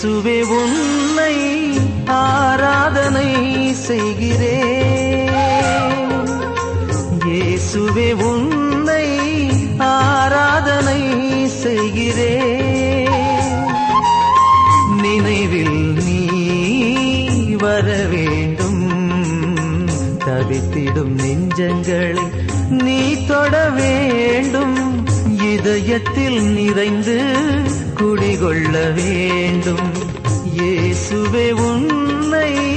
இயேசுவே உன்னை ஆராதனை செய்கிறேன். இயேசுவே உன்னை ஆராதனை செய்கிறேன். நினைவில் நீ வர வேண்டும். தவித்திடும் நெஞ்சங்களை நீ தொட வேண்டும். இதயத்தில் நிறைந்து குடிகொள்ள வேண்டும். இயேசுவே உன்னை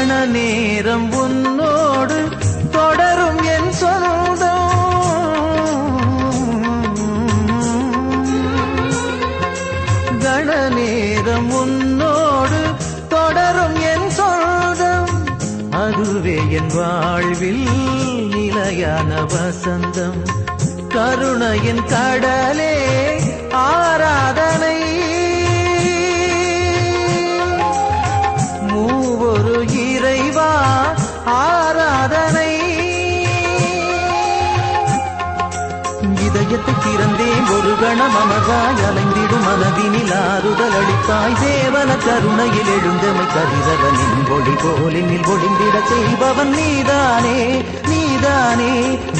கண நேரம் உன்னோடு தொடரும் என் சொந்தம். கண நேரம் உன்னோடு தொடரும் என் சொந்தம். அதுவே என் வாழ்வில் நிலையான வசந்தம். கருணையின் கடலே ஆராதனை. திறந்தேன் ஒரு கணம் அலைந்திடும் மனதினில் ஆறுதல் அளிப்பாய் தேவன கருணையில் எழுந்தமை கதிரவனின் ஒளி போலினில் ஒளிந்திட செய்பவன் நீதானே நீதானே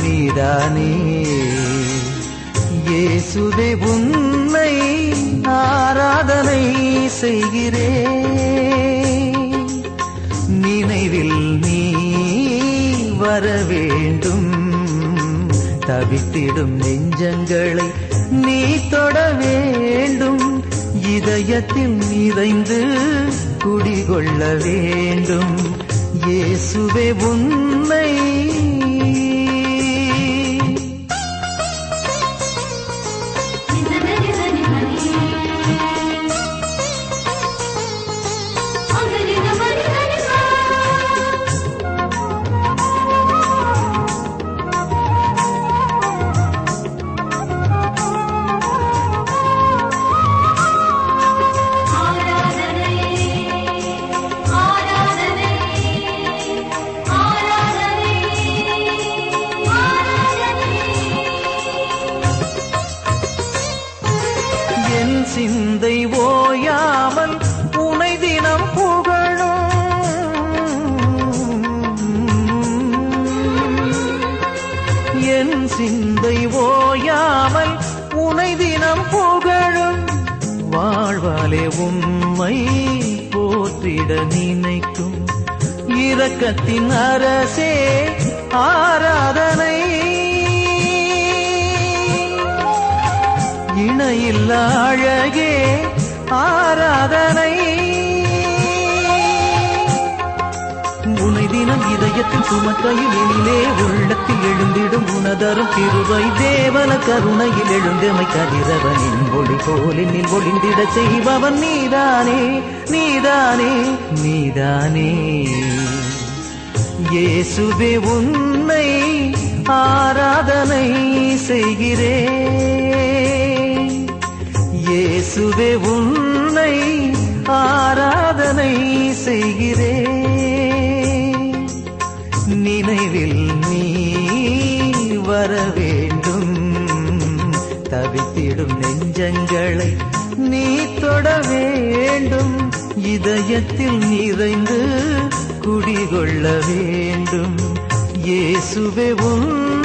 நீதானே. இயேசுவே உன்னை ஆராதனை செய்கிறே நினைவில் நீ வர வேண்டும் தவித்திடும் நெஞ்சங்களை நீ தொட வேண்டும். இதயத்தில் நிறைந்து குடிகொள்ள வேண்டும். இயேசுவே உன்னை. என் சிந்தை ஓயாமல் உனை தினம் புகழும். என் சிந்தை ஓயாமல் உனை தினம் புகழும். வாழ்வாலே உம்மை போற்றிட நினைக்கும். இரக்கத்தின் அரசே இணையில்ல அழகே ஆராதனை. உனை தினம் இதயத்தின் சுமக்கையில் எனிலே உள்ளத்தில் எழுந்திடும் உனதரும் திருவை தேவன கருணையில் எழுந்தமை கதிரவனின் ஒளி போலினில் ஒளிந்திட செய்பவன் நீதானே நீதானே நீதானே. இயேசுவே உன்னை ஆராதனை செய்கிறேன். இயேசுவே உன்னை ஆராதனை செய்கிறேன் நினைவில் நீ வர வேண்டும். தவித்திடும் நெஞ்சங்களை நீ தொட வேண்டும். இதயத்தில் நிறைந்து குடிகொள்ள வேண்டும். இயேசுவே உன்னை